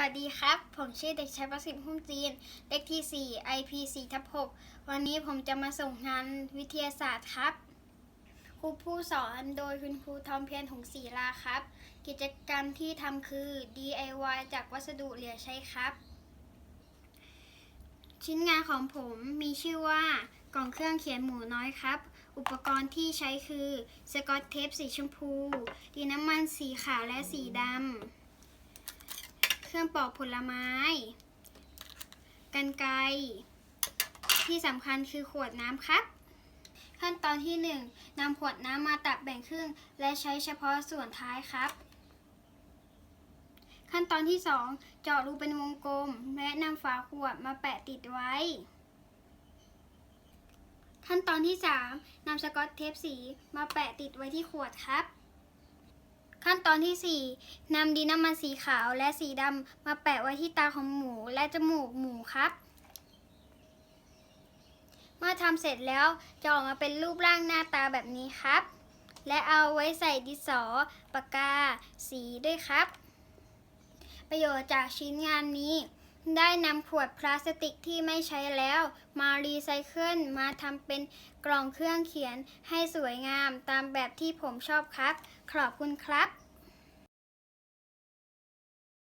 วัสดีครับ ผมชื่อเด็กชายประสิทธิ์พุ่มจีน เลขที่ 4 IP 4ทับ6วันนี้ผมจะมาส่งงานวิทยาศาสตร์ครับ ครูผู้สอนโดยคุณครูทอมเพียรหงศรีลาครับ กิจกรรมที่ทำคือ DIY จากวัสดุเหลือใช้ครับ ชิ้นงานของผมมีชื่อว่ากล่องเครื่องเขียนหมูน้อยครับ อุปกรณ์ที่ใช้คือสกอตเทปสีชมพูดินน้ำมันสีขาวและสีดำ เครื่องปอกผลไม้ กันไกที่สำคัญคือขวดน้ำครับ ขั้นตอนที่1นำขวดน้ำมาตัดแบ่งครึ่ง และใช้เฉพาะส่วนท้ายครับ ขั้นตอนที่ 2 เจาะรูเป็นวงกลม และนำฝาขวดมาแปะติดไว้ ขั้นตอนที่ 3นำสกอตเทปสีมาแปะติดไว้ที่ขวดครับ ขั้นตอนที่4นำดินน้ำมันสีขาวและสีดำมาแปะไว้ที่ตาของหมูและจมูกหมูครับ เมื่อทำเสร็จแล้วจะออกมาเป็นรูปร่างหน้าตาแบบนี้ครับ และเอาไว้ใส่ดินสอ ปากกา สีด้วยครับ ประโยชน์จากชิ้นงานนี้ ได้นำขวดพลาสติกที่ไม่ใช้แล้ว มารีไซเคิลมาทำเป็นกล่องเครื่องเขียนให้สวยงามตามแบบที่ผมชอบครับ ขอบคุณครับ